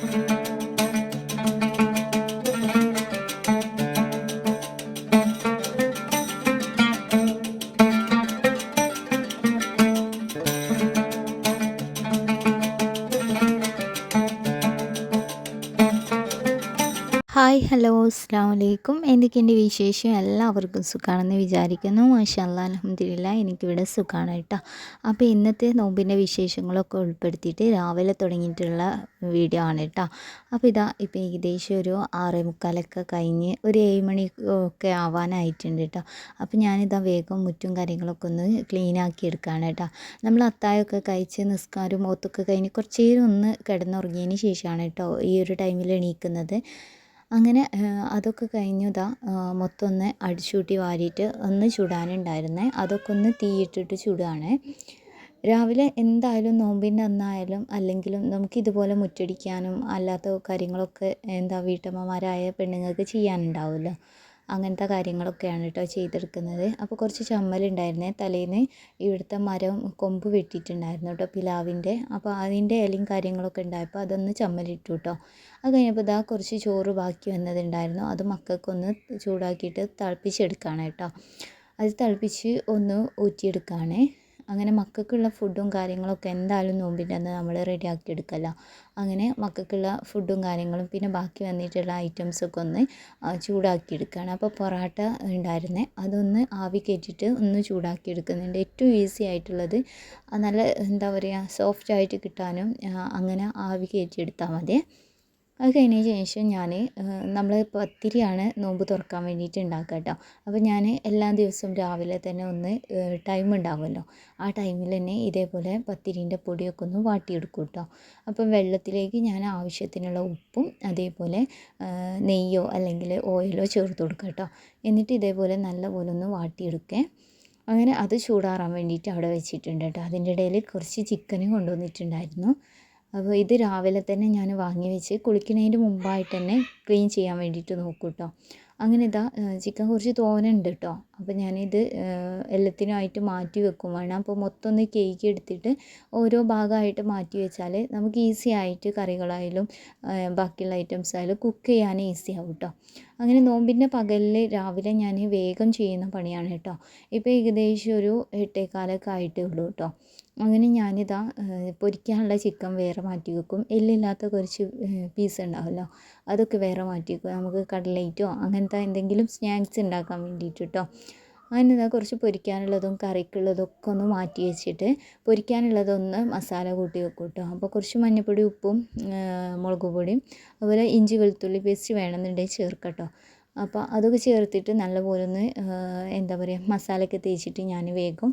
Thank you. Hello അസ്സാം വലൈക്കും എന്തൊക്കെയുണ്ട് വിശേഷം? എല്ലാവർക്കും സുഖമാണെന്ന് വിചാരിക്കുന്നു. മാഷാല്ല അലഹമ്മദില്ല എനിക്കിവിടെ സുഖമാണ് കേട്ടോ. അപ്പോൾ ഇന്നത്തെ നോമ്പിന്റെ വിശേഷങ്ങളൊക്കെ ഉൾപ്പെടുത്തിയിട്ട് രാവിലെ തുടങ്ങിയിട്ടുള്ള വീഡിയോ ആണ് കേട്ടോ. അപ്പോൾ ഇതാ ഇപ്പോൾ ഏകദേശം ഒരു ആറേ മുക്കാലൊക്കെ കഴിഞ്ഞ് ഒരു ഏഴ് മണി ഒക്കെ ആവാനായിട്ടുണ്ട് കേട്ടോ. അപ്പോൾ ഞാനിതാ വേഗം മുറ്റും കാര്യങ്ങളൊക്കെ ഒന്ന് ക്ലീൻ ആക്കി എടുക്കുകയാണ് കേട്ടോ. നമ്മൾ അത്തായൊക്കെ കഴിച്ച് നിസ്കാരം ഒത്തൊക്കെ കഴിഞ്ഞ് കുറച്ച് നേരം ഒന്ന് കിടന്നുറങ്ങിയതിന് ശേഷമാണ് കേട്ടോ ഈ ഒരു ടൈമിൽ എണീക്കുന്നത്. അങ്ങനെ അതൊക്കെ കഴിഞ്ഞു ഇതാ മൊത്തം ഒന്ന് അടിച്ചുകൂട്ടി വാരിയിട്ട് ഒന്ന് ചുടാനുണ്ടായിരുന്നേ. അതൊക്കെ ഒന്ന് തീയിട്ടിട്ട് ചുടുകയാണേ. രാവിലെ എന്തായാലും നോമ്പിന്റെ അന്നായാലും അല്ലെങ്കിലും നമുക്ക് ഇതുപോലെ മുറ്റടിക്കാനും അല്ലാത്ത കാര്യങ്ങളൊക്കെ എന്താ വീട്ടമ്മമാരായ പെണ്ണുങ്ങൾക്ക് ചെയ്യാനുണ്ടാവുമല്ലോ. അങ്ങനത്തെ കാര്യങ്ങളൊക്കെയാണ് കേട്ടോ ചെയ്തെടുക്കുന്നത്. അപ്പോൾ കുറച്ച് ചമ്മലുണ്ടായിരുന്നേ തലേന്ന് ഇവിടുത്തെ മരം കൊമ്പ് വെട്ടിയിട്ടുണ്ടായിരുന്നു കേട്ടോ പിലാവിന്റെ. അപ്പോൾ അതിന്റെ ഇലയും കാര്യങ്ങളൊക്കെ ഉണ്ടായപ്പോൾ അതൊന്ന് ചമ്മലിട്ടു കേട്ടോ അത് കഴിഞ്ഞപ്പോൾ ഇതാ കുറച്ച് ചോറ് ബാക്കി വന്നതുണ്ടായിരുന്നു. അത് മക്കൾക്കൊന്ന് ചൂടാക്കിയിട്ട് തിളപ്പിച്ചെടുക്കുകയാണ് കേട്ടോ അത് തിളപ്പിച്ച് ഒന്ന് ഊറ്റിയെടുക്കുകയാണേ അങ്ങനെ മക്കൾക്കുള്ള ഫുഡും കാര്യങ്ങളൊക്കെ എന്തായാലും നോമ്പിന്റെ അന്ന് നമ്മൾ റെഡിയാക്കി എടുക്കല്ലോ. അങ്ങനെ മക്കൾക്കുള്ള ഫുഡും കാര്യങ്ങളും പിന്നെ ബാക്കി വന്നിട്ടുള്ള ഐറ്റംസൊക്കെ ഒന്ന് ചൂടാക്കി എടുക്കുകയാണ്. അപ്പോൾ പൊറാട്ട ഉണ്ടായിരുന്നേ. അതൊന്ന് ആവി കയറ്റിയിട്ട് ഒന്ന് ചൂടാക്കി എടുക്കുന്നുണ്ട്. ഏറ്റവും ഈസി ആയിട്ടുള്ളത് നല്ല എന്താ പറയുക സോഫ്റ്റ് ആയിട്ട് കിട്ടാനും അങ്ങനെ ആവി കയറ്റി എടുത്താൽ മതി. അത് കഴിഞ്ഞതിന് ശേഷം ഞാൻ നമ്മൾ പത്തിരിയാണ് നോമ്പ് തുറക്കാൻ വേണ്ടിയിട്ട് ഉണ്ടാക്കുക കേട്ടോ അപ്പോൾ ഞാൻ എല്ലാ ദിവസവും രാവിലെ തന്നെ ഒന്ന് ടൈം ഉണ്ടാവുമല്ലോ ആ ടൈമിൽ തന്നെ ഇതേപോലെ പത്തിരീന്റെ പൊടിയൊക്കെ ഒന്ന് വാട്ടിയെടുക്കും കേട്ടോ അപ്പം വെള്ളത്തിലേക്ക് ഞാൻ ആവശ്യത്തിനുള്ള ഉപ്പും അതേപോലെ നെയ്യോ അല്ലെങ്കിൽ ഓയിലോ ചേർത്ത് കൊടുക്കുക കേട്ടോ എന്നിട്ട് ഇതേപോലെ നല്ലപോലെ ഒന്ന് വാട്ടിയെടുക്കേ. അങ്ങനെ അത് ചൂടാറാൻ വേണ്ടിയിട്ട് അവിടെ വെച്ചിട്ടുണ്ട് കേട്ടോ. അതിന്റെ ഇടയിൽ കുറച്ച് ചിക്കനും കൊണ്ടുവന്നിട്ടുണ്ടായിരുന്നു. അപ്പോൾ ഇത് രാവിലെ തന്നെ ഞാൻ വാങ്ങി വെച്ച് കുളിക്കുന്നതിന് മുമ്പായിട്ട് തന്നെ ക്ലീൻ ചെയ്യാൻ വേണ്ടിയിട്ട് നോക്കും കേട്ടോ അങ്ങനെ ഇതാ ചിക്കൻ കുറച്ച് തോനുണ്ട് കേട്ടോ അപ്പോൾ ഞാനിത് എല്ലാത്തിനുമായിട്ട് മാറ്റി വെക്കും വേണം. അപ്പോൾ മൊത്തം ഒന്ന് കേക്ക് എടുത്തിട്ട് ഓരോ ഭാഗമായിട്ട് മാറ്റി വെച്ചാൽ നമുക്ക് ഈസി ആയിട്ട് കറികളായാലും ബാക്കിയുള്ള ഐറ്റംസ് ആയാലും കുക്ക് ചെയ്യാൻ ഈസി ആവും കേട്ടോ അങ്ങനെ നോമ്പിന്റെ പകലിൽ രാവിലെ ഞാൻ വേഗം ചെയ്യുന്ന പണിയാണ് കേട്ടോ ഇപ്പോൾ ഏകദേശം ഒരു എട്ടേക്കാലൊക്കെ ആയിട്ടേ ഉള്ളൂ കേട്ടോ അങ്ങനെ ഞാനിതാ പൊരിക്കാനുള്ള ചിക്കൻ വേറെ മാറ്റി വെക്കും. എല്ലില്ലാത്ത കുറച്ച് പീസ് ഉണ്ടാവുമല്ലോ അതൊക്കെ വേറെ മാറ്റി വെക്കും. നമുക്ക് കട്ലേറ്റോ അങ്ങനത്തെ എന്തെങ്കിലും സ്നാക്സ് ഉണ്ടാക്കാൻ വേണ്ടിയിട്ട് കേട്ടോ അങ്ങനെ ഇതാ കുറച്ച് പൊരിക്കാനുള്ളതും കറിക്കുള്ളതൊക്കെ ഒന്ന് മാറ്റി വെച്ചിട്ട് പൊരിക്കാനുള്ളതൊന്ന് മസാല കൂട്ടി വെക്കും കേട്ടോ അപ്പോൾ കുറച്ച് മഞ്ഞൾപ്പൊടി ഉപ്പും മുളക് പൊടിയും അതുപോലെ ഇഞ്ചി വെളുത്തുള്ളി പേസ്റ്റ് വേണമെന്നുണ്ടെങ്കിൽ ചേർക്കട്ടോ അപ്പോൾ അതൊക്കെ ചേർത്തിട്ട് നല്ലപോലെ ഒന്ന് എന്താ പറയുക മസാലയൊക്കെ തേച്ചിട്ട് ഞാൻ വേഗം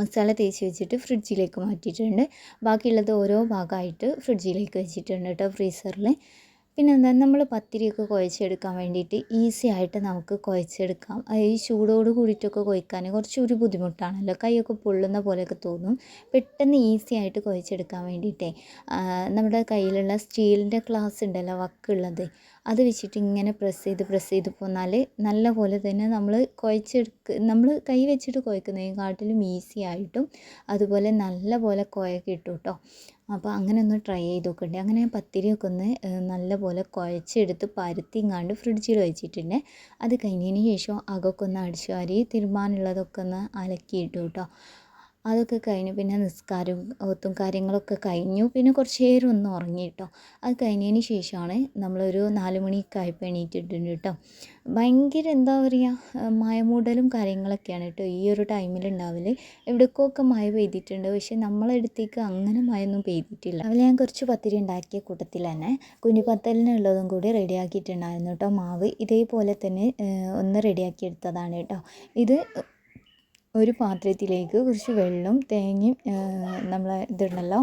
മസാല തേച്ച് വെച്ചിട്ട് ഫ്രിഡ്ജിലേക്ക് മാറ്റിയിട്ടുണ്ട്. ബാക്കിയുള്ളത് ഓരോ ഭാഗമായിട്ട് ഫ്രിഡ്ജിലേക്ക് വെച്ചിട്ടുണ്ട് കേട്ടോ ഫ്രീസറിൽ. പിന്നെ എന്താ നമ്മൾ പത്തിരിയൊക്കെ കുഴച്ചെടുക്കാൻ വേണ്ടിയിട്ട് ഈസി ആയിട്ട് നമുക്ക് കുഴച്ചെടുക്കാം. ഈ ചൂടോട് കൂടിയിട്ടൊക്കെ കുഴക്കാൻ കുറച്ച് ഒരു ബുദ്ധിമുട്ടാണല്ലോ. കൈയൊക്കെ പൊള്ളുന്ന പോലെയൊക്കെ തോന്നും. പെട്ടെന്ന് ഈസി ആയിട്ട് കുഴച്ചെടുക്കാൻ വേണ്ടിയിട്ടേ. നമ്മുടെ കയ്യിലുള്ള സ്റ്റീലിന്റെ ഗ്ലാസ് ഉണ്ടല്ലോ വക്കുള്ളത് അത് വെച്ചിട്ട് ഇങ്ങനെ പ്രസ് ചെയ്ത് പ്രസ് ചെയ്ത് പോന്നാൽ നല്ല പോലെ തന്നെ നമ്മൾ കുഴച്ചെടുക്ക് നമ്മൾ കൈ വെച്ചിട്ട് കുഴക്കുന്നതിനെക്കാട്ടിലും ഈസി ആയിട്ടും അതുപോലെ നല്ല പോലെ കുഴ കിട്ടും കേട്ടോ അപ്പോൾ അങ്ങനെ ഒന്ന് ട്രൈ ചെയ്ത് നോക്കണ്ടേ. അങ്ങനെ പത്തിരിയൊക്കെ ഒന്ന് നല്ല പോലെ കുഴച്ചെടുത്ത് പരത്തിങ്ങാണ്ട് ഫ്രിഡ്ജിൽ വെച്ചിട്ടുണ്ട്. അത് കഴിഞ്ഞതിന് ശേഷം അകമൊക്കെ ഒന്ന് അടിച്ചു വാരി തിരുമാനുള്ളതൊക്കെ ഒന്ന് അലക്കിയിട്ടു കേട്ടോ അതൊക്കെ കഴിഞ്ഞ്. പിന്നെ നിസ്കാരവും ഓത്തും കാര്യങ്ങളൊക്കെ കഴിഞ്ഞു. പിന്നെ കുറച്ച് നേരം ഒന്ന് ഉറങ്ങി കേട്ടോ അത് കഴിഞ്ഞതിന് ശേഷമാണ് നമ്മളൊരു നാല് മണിയൊക്കെ ആയപ്പോൾ എണീറ്റിട്ടുണ്ട് കേട്ടോ. ഭയങ്കര എന്താ പറയുക മഴമൂടലും കാര്യങ്ങളൊക്കെയാണ് കേട്ടോ ഈ ഒരു ടൈമിൽ ഉണ്ടാവൽ എവിടേക്കൊക്കെ മഴ പെയ്തിട്ടുണ്ട്. പക്ഷേ നമ്മളെടുത്തേക്ക് അങ്ങനെ മഴയൊന്നും പെയ്തിട്ടില്ല. അതിൽ ഞാൻ കുറച്ച് പത്തിരി ഉണ്ടാക്കിയ കൂട്ടത്തിൽ തന്നെ കുഞ്ഞിപ്പത്തലിനുള്ളതും കൂടി റെഡിയാക്കിയിട്ടുണ്ടായിരുന്നു കേട്ടോ. മാവ് ഇതേപോലെ തന്നെ ഒന്ന് റെഡിയാക്കി എടുത്തതാണ് കേട്ടോ. ഇത് ഒരു പാത്രത്തിലേക്ക് കുറച്ച് വെള്ളവും തേങ്ങയും നമ്മൾ ഇതുണ്ടല്ലോ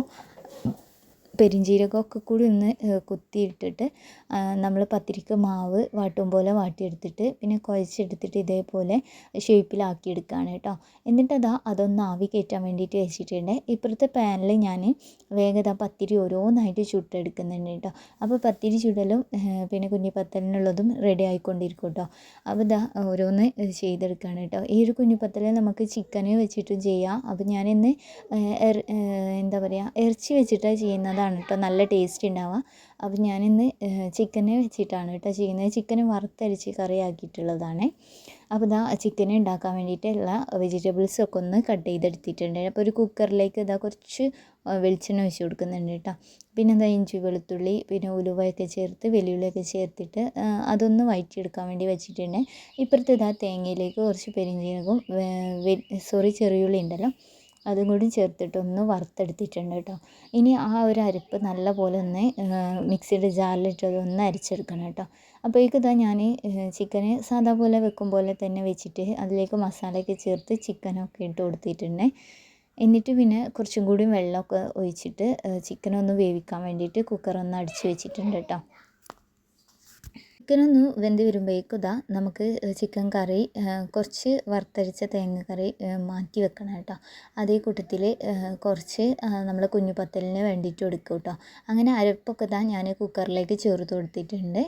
പെരിഞ്ജീരകമൊക്കെ കൂടി ഒന്ന് കുത്തിയിട്ടിട്ട് നമ്മൾ പത്തിരിക്ക് മാവ് വാട്ടും പോലെ വാട്ടിയെടുത്തിട്ട് പിന്നെ കുഴച്ചെടുത്തിട്ട് ഇതേപോലെ ഷേപ്പിലാക്കി എടുക്കുകയാണ് കേട്ടോ. എന്നിട്ട് അതാ അതൊന്ന് ആവി കയറ്റാൻ വേണ്ടിയിട്ട് വെച്ചിട്ടുണ്ട്. ഇപ്പുറത്തെ പാനിൽ ഞാൻ വേഗത പത്തിരി ഓരോന്നായിട്ട് ചുട്ടെടുക്കുന്നുണ്ട് കേട്ടോ. അപ്പോൾ പത്തിരി ചുടലും പിന്നെ കുഞ്ഞിപ്പത്തലിനുള്ളതും റെഡി ആയിക്കൊണ്ടിരിക്കും കേട്ടോ. അപ്പോൾ ഇതാ ഓരോന്ന് ചെയ്തെടുക്കുകയാണ് കേട്ടോ. ഈ ഒരു കുഞ്ഞിപ്പത്തൽ നമുക്ക് ചിക്കന് വെച്ചിട്ടും ചെയ്യാം. അപ്പോൾ ഞാനിന്ന് എന്താ പറയുക ഇറച്ചി വെച്ചിട്ടാണ് ചെയ്യുന്നതാണ് കറിയാണ് കേട്ടോ. നല്ല ടേസ്റ്റ് ഉണ്ടാവുക അപ്പോൾ ഞാനിന്ന് ചിക്കന് വെച്ചിട്ടാണ് കേട്ടോ ചെയ്യുന്നത്. ചിക്കന് വറുത്തരച്ച് കറി ആക്കിയിട്ടുള്ളതാണ് അപ്പോൾ ഇതാ ചിക്കൻ ഉണ്ടാക്കാൻ വേണ്ടിയിട്ടുള്ള വെജിറ്റബിൾസൊക്കെ ഒന്ന് കട്ട് ചെയ്തെടുത്തിട്ടുണ്ട്. അപ്പോൾ ഒരു കുക്കറിലേക്ക് ഇതാ കുറച്ച് വെളിച്ചെണ്ണ ഒഴിച്ച് കൊടുക്കുന്നുണ്ട് കേട്ടോ. പിന്നെ എന്താ ഇഞ്ചി വെളുത്തുള്ളി പിന്നെ ഉലുവയൊക്കെ ചേർത്ത് വെല്ലുള്ളിയൊക്കെ ചേർത്തിട്ട് അതൊന്ന് വഴറ്റിയെടുക്കാൻ വേണ്ടി വെച്ചിട്ടുണ്ട്. ഇപ്പുറത്ത് ഇതാ തേങ്ങയിലേക്ക് കുറച്ച് പെരിഞ്ചീരകവും സോറി ചെറിയുള്ളി ഉണ്ടല്ലോ. അതും കൂടി ചേർത്തിട്ട് ഒന്ന് വറുത്തെടുത്തിട്ടുണ്ട് കേട്ടോ. ഇനി ആ ഒരു അരപ്പ് നല്ല പോലെ ഒന്ന് മിക്സിയുടെ ജാറിലിട്ട് ഒന്ന് അരച്ചെടുക്കണം കേട്ടോ. അപ്പോഴേക്ക് ഇതാ ഞാൻ ചിക്കന് സാധാ പോലെ വെക്കും പോലെ തന്നെ വെച്ചിട്ട് അതിലേക്ക് മസാലയൊക്കെ ചേർത്ത് ചിക്കനൊക്കെ ഇട്ട് കൊടുത്തിട്ടുണ്ട്. എന്നിട്ട് പിന്നെ കുറച്ചും കൂടി വെള്ളമൊക്കെ ഒഴിച്ചിട്ട് ചിക്കനൊന്ന് വേവിക്കാൻ വേണ്ടിയിട്ട് കുക്കറൊന്ന് അടിച്ച് വെച്ചിട്ടുണ്ട് കേട്ടോ. ചിക്കനൊന്ന് വെന്ത് വരുമ്പോഴേക്കും ഇതാ നമുക്ക് ചിക്കൻ കറി കുറച്ച് വറുത്തരച്ച തേങ്ങ കറി മാറ്റി വെക്കണം കേട്ടോ. അതേ കൂട്ടത്തിൽ കുറച്ച് നമ്മൾ കുഞ്ഞു പത്തലിന് വേണ്ടിയിട്ട് എടുക്കും കേട്ടോ. അങ്ങനെ അരപ്പൊക്കെ ഇതാ ഞാൻ കുക്കറിലേക്ക് ചേർത്ത് കൊടുത്തിട്ടുണ്ട്.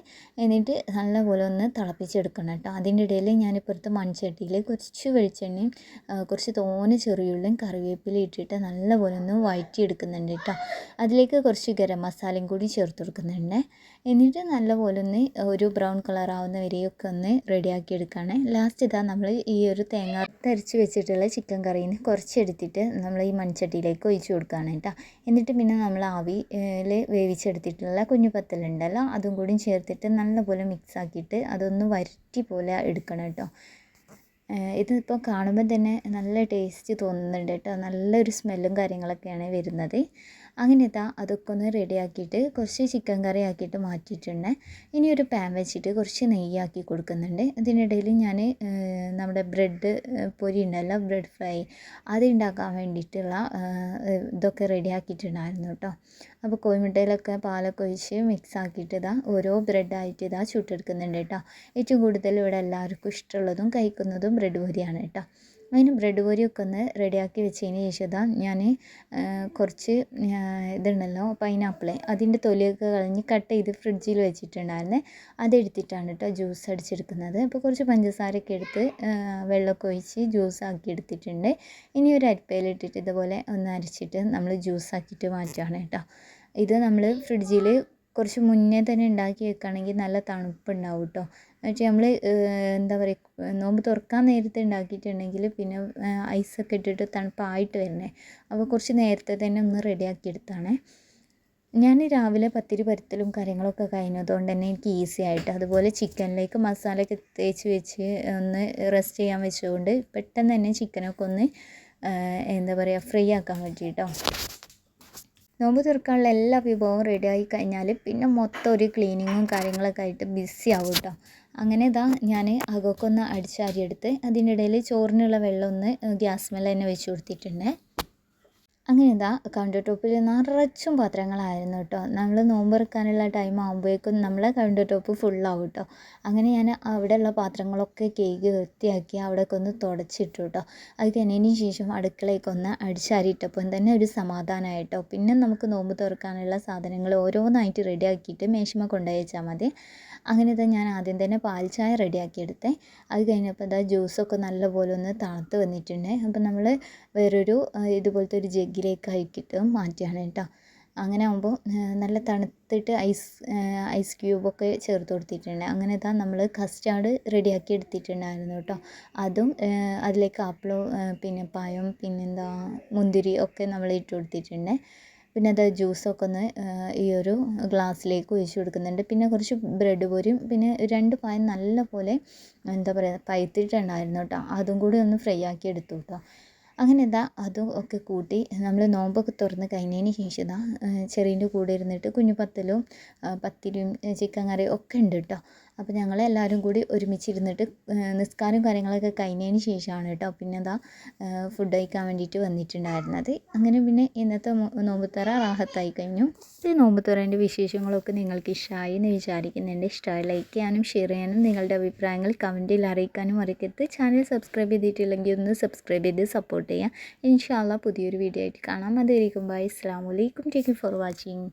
എന്നിട്ട് നല്ലപോലെ ഒന്ന് തിളപ്പിച്ചെടുക്കണം കേട്ടോ. അതിന്റെ ഇടയിൽ ഞാനിപ്പുറത്ത് മൺചട്ടിയിൽ കുറച്ച് വെളിച്ചെണ്ണയും കുറച്ച് തോനെ ചെറിയുള്ളിയും കറിവേപ്പില ഇട്ടിട്ട് നല്ലപോലെ ഒന്ന് വഴറ്റിയെടുക്കുന്നുണ്ട് കേട്ടോ. അതിലേക്ക് കുറച്ച് ഗരം മസാലയും കൂടി ചേർത്ത് കൊടുക്കുന്നുണ്ട്. എന്നിട്ട് നല്ലപോലെ ഒന്ന് ഒരു ബ്രൗൺ കളർ ആവുന്ന വരെയൊക്കെ ഒന്ന് റെഡിയാക്കി എടുക്കുകയാണ് ലാസ്റ്റ് ഇതാ നമ്മൾ ഈ ഒരു തേങ്ങ തരച്ച് വെച്ചിട്ടുള്ള ചിക്കൻ കറിയിൽ നിന്ന് കുറച്ചെടുത്തിട്ട് നമ്മൾ ഈ മൺചട്ടിയിലേക്ക് ഒഴിച്ചു കൊടുക്കുകയാണ് കേട്ടോ. എന്നിട്ട് പിന്നെ നമ്മൾ ആവിയിൽ വേവിച്ചെടുത്തിട്ടുള്ള കുഞ്ഞു പത്തലുണ്ടല്ലോ അതും കൂടി ചേർത്തിട്ട് നല്ലപോലെ മിക്സ് ആക്കിയിട്ട് അതൊന്ന് വരട്ടി പോലെ എടുക്കണം കേട്ടോ. ഇതിപ്പോൾ കാണുമ്പോൾ തന്നെ നല്ല ടേസ്റ്റ് തോന്നുന്നുണ്ട് കേട്ടോ. നല്ലൊരു സ്മെല്ലും കാര്യങ്ങളൊക്കെയാണ് വരുന്നത്. അങ്ങനെ ഇതാ അതൊക്കെ ഒന്ന് റെഡിയാക്കിയിട്ട് കുറച്ച് ചിക്കൻ കറി ആക്കിയിട്ട് മാറ്റിയിട്ടുണ്ട്. ഇനി ഒരു പാൻ വെച്ചിട്ട് കുറച്ച് നെയ്യാക്കി കൊടുക്കുന്നുണ്ട്. അതിനിടയിൽ ഞാൻ നമ്മുടെ ബ്രെഡ് പൊരി ഉണ്ടല്ലോ ബ്രെഡ് ഫ്രൈ അത് ഉണ്ടാക്കാൻ വേണ്ടിയിട്ടുള്ള ഇതൊക്കെ റെഡിയാക്കിയിട്ടുണ്ടായിരുന്നു കേട്ടോ. അപ്പോൾ കോഴിമുട്ടയിലൊക്കെ പാലൊക്കെ ഒഴിച്ച് മിക്സ് ആക്കിയിട്ട് ഇതാ ഓരോ ബ്രെഡായിട്ട് ഇതാ ചുട്ടെടുക്കുന്നുണ്ട് കേട്ടോ. ഏറ്റവും കൂടുതൽ ഇവിടെ എല്ലാവർക്കും ഇഷ്ടമുള്ളതും കഴിക്കുന്നതും ബ്രെഡ് പൊരിയാണ് കേട്ടോ. അതിന് ബ്രെഡ് പൊരിയൊക്കെ ഒന്ന് റെഡിയാക്കി വെച്ചതിന് ശേഷം ഇതാ ഞാൻ കുറച്ച് ഇതുണ്ടല്ലോ പൈനാപ്പിൾ അതിന്റെ തൊലിയൊക്കെ കളഞ്ഞ് കട്ട് ചെയ്ത് ഫ്രിഡ്ജിൽ വെച്ചിട്ടുണ്ടായിരുന്നു. അതെടുത്തിട്ടാണ് കേട്ടോ ജ്യൂസ് അടിച്ചെടുക്കുന്നത്. അപ്പോൾ കുറച്ച് പഞ്ചസാരയൊക്കെ എടുത്ത് വെള്ളമൊക്കെ ഒഴിച്ച് ജ്യൂസ് ആക്കി എടുത്തിട്ടുണ്ട്. ഇനി ഒരു അരിപ്പയിലിട്ടിട്ട് ഇതുപോലെ ഒന്ന് അരച്ചിട്ട് നമ്മൾ ജ്യൂസ് ആക്കിയിട്ട് മാറ്റുകയാണ് കേട്ടോ. ഇത് നമ്മൾ ഫ്രിഡ്ജിൽ കുറച്ച് മുന്നേ തന്നെ ഉണ്ടാക്കി വെക്കുകയാണെങ്കിൽ നല്ല തണുപ്പുണ്ടാവും കേട്ടോ. എന്നുവെച്ചാൽ നമ്മൾ എന്താ പറയുക നോമ്പ് തുറക്കാൻ നേരത്തെ ഉണ്ടാക്കിയിട്ടുണ്ടെങ്കിൽ പിന്നെ ഐസൊക്കെ ഇട്ടിട്ട് തണുപ്പായിട്ട് വരണേ. അപ്പോൾ കുറച്ച് നേരത്തെ തന്നെ ഒന്ന് റെഡിയാക്കി എടുത്താണേ. ഞാൻ രാവിലെ പത്തിരി പരുത്തലും കാര്യങ്ങളൊക്കെ കഴിഞ്ഞതുകൊണ്ട് തന്നെ എനിക്ക് ഈസി ആയിട്ട് അതുപോലെ ചിക്കനിലേക്ക് മസാലയൊക്കെ തേച്ച് വെച്ച് ഒന്ന് റെസ്റ്റ് ചെയ്യാൻ വെച്ചുകൊണ്ട് പെട്ടെന്ന് തന്നെ ചിക്കനൊക്കെ ഒന്ന് എന്താ പറയുക ഫ്രൈ ആക്കാൻ പറ്റി നോമ്പ് തുറക്കാനുള്ള എല്ലാ വിഭവവും റെഡിയായി കഴിഞ്ഞാൽ പിന്നെ മൊത്തം ഒരു ക്ലീനിങ്ങും കാര്യങ്ങളൊക്കെ ആയിട്ട് ബിസി ആവും കേട്ടോ അങ്ങനെ ഇതാ ഞാൻ അകമൊക്കെ ഒന്ന് അടിച്ചാരിയെടുത്ത് അതിനിടയിൽ ചോറിനുള്ള വെള്ളം ഒന്ന് ഗ്യാസ് മേലെ തന്നെ വെച്ച് കൊടുത്തിട്ടുണ്ട്. അങ്ങനെ എന്താ കൗണ്ടർ ടോപ്പിൽ നിറച്ചും പാത്രങ്ങളായിരുന്നു കേട്ടോ നമ്മൾ നോമ്പ് തുറക്കാനുള്ള ടൈം ആകുമ്പോഴേക്കും നമ്മളെ കൗണ്ടർ ടോപ്പ് ഫുള്ളാവും കേട്ടോ അങ്ങനെ ഞാൻ അവിടെയുള്ള പാത്രങ്ങളൊക്കെ കേക്ക് വൃത്തിയാക്കി അവിടെയൊക്കെ ഒന്ന് തുടച്ചിട്ടു കേട്ടോ അത് കഴിഞ്ഞതിന് ശേഷം അടുക്കളയൊക്കെ ഒന്ന് അടിച്ചാരിയിട്ടപ്പം തന്നെ ഒരു സമാധാനമായിട്ടോ പിന്നെ നമുക്ക് നോമ്പ് തുറക്കാനുള്ള സാധനങ്ങൾ ഓരോന്നായിട്ട് റെഡിയാക്കിയിട്ട് മേശമ കൊണ്ടുപോയി വെച്ചാൽ മതി. അങ്ങനെ ഇതാ ഞാൻ ആദ്യം തന്നെ പാൽ ചായ റെഡിയാക്കി എടുത്തേ അത് കഴിഞ്ഞപ്പോൾ ഇതാ ജ്യൂസൊക്കെ നല്ലപോലെ ഒന്ന് തണുത്ത് വന്നിട്ടുണ്ട്. അപ്പോൾ നമ്മൾ വേറൊരു ഇതുപോലത്തെ ഒരു ജഗ്ഗിലേക്ക് ആക്കിയിട്ട് മാറ്റുകയാണ് കേട്ടോ. അങ്ങനെ ആകുമ്പോൾ നല്ല തണുത്തിട്ട് ഐസ് ഐസ് ക്യൂബൊക്കെ ചേർത്ത് കൊടുത്തിട്ടുണ്ട്. അങ്ങനെ ഇതാ നമ്മൾ കസ്റ്റാർഡ് റെഡിയാക്കി എടുത്തിട്ടുണ്ടായിരുന്നു കേട്ടോ. അതും അതിലേക്ക് ആപ്പിളും പിന്നെ പഴം പിന്നെന്താ മുന്തിരി ഒക്കെ നമ്മൾ ഇട്ട് കൊടുത്തിട്ടുണ്ട്. പിന്നെ അത് ജ്യൂസൊക്കെ ഒന്ന് ഈ ഒരു ഗ്ലാസ്സിലേക്ക് ഒഴിച്ച് കൊടുക്കുന്നുണ്ട്. പിന്നെ കുറച്ച് ബ്രെഡ് പൊരിയും. പിന്നെ രണ്ട് പായം നല്ല പോലെ എന്താ പറയുക പഴുത്തിട്ടുണ്ടായിരുന്നു കേട്ടോ. അതും കൂടി ഒന്ന് ഫ്രൈ ആക്കി എടുത്തു കേട്ടോ. അങ്ങനെ ഇതാ അതും ഒക്കെ കൂട്ടി നമ്മൾ നോമ്പൊക്കെ തുറന്ന് കഴിഞ്ഞതിന് ശേഷം ഇതാ ചെറീന്റെ കൂടെ ഇരുന്നിട്ട് കുഞ്ഞു പത്തലും പത്തിരിയും ചിക്കൻ കറിയും ഒക്കെ ഉണ്ട് കേട്ടോ. അപ്പോൾ ഞങ്ങൾ എല്ലാവരും കൂടി ഒരുമിച്ചിരുന്നിട്ട് നിസ്കാരം കാര്യങ്ങളൊക്കെ കഴിഞ്ഞതിന് ശേഷമാണ് കേട്ടോ പിന്നെ എന്താ ഫുഡ് കഴിക്കാൻ വേണ്ടിയിട്ട് വന്നിട്ടുണ്ടായിരുന്നത്. അങ്ങനെ പിന്നെ ഇന്നത്തെ നോമ്പുത്തറ റാഹത്തായി കഴിഞ്ഞു. ഈ നോമ്പുത്തറേന്റെ വിശേഷങ്ങളൊക്കെ നിങ്ങൾക്ക് ഇഷ്ടമായി എന്ന് വിചാരിക്കുന്നുണ്ട് ഇഷ്ടമായി ലൈക്ക് ചെയ്യാനും ഷെയർ ചെയ്യാനും നിങ്ങളുടെ അഭിപ്രായങ്ങൾ കമന്റിൽ അറിയിക്കാനും മറക്കരുത്. ചാനൽ സബ്സ്ക്രൈബ് ചെയ്തിട്ടില്ലെങ്കിൽ ഒന്ന് സബ്സ്ക്രൈബ് ചെയ്ത് സപ്പോർട്ട് ചെയ്യാം. ഇൻഷാല്ല പുതിയൊരു വീഡിയോ ആയിട്ട് കാണാം. അതായിരിക്കും ബൈ അസ്സാം വലൈക്കും ടേക്ക് ഫോർ വാച്ചിങ്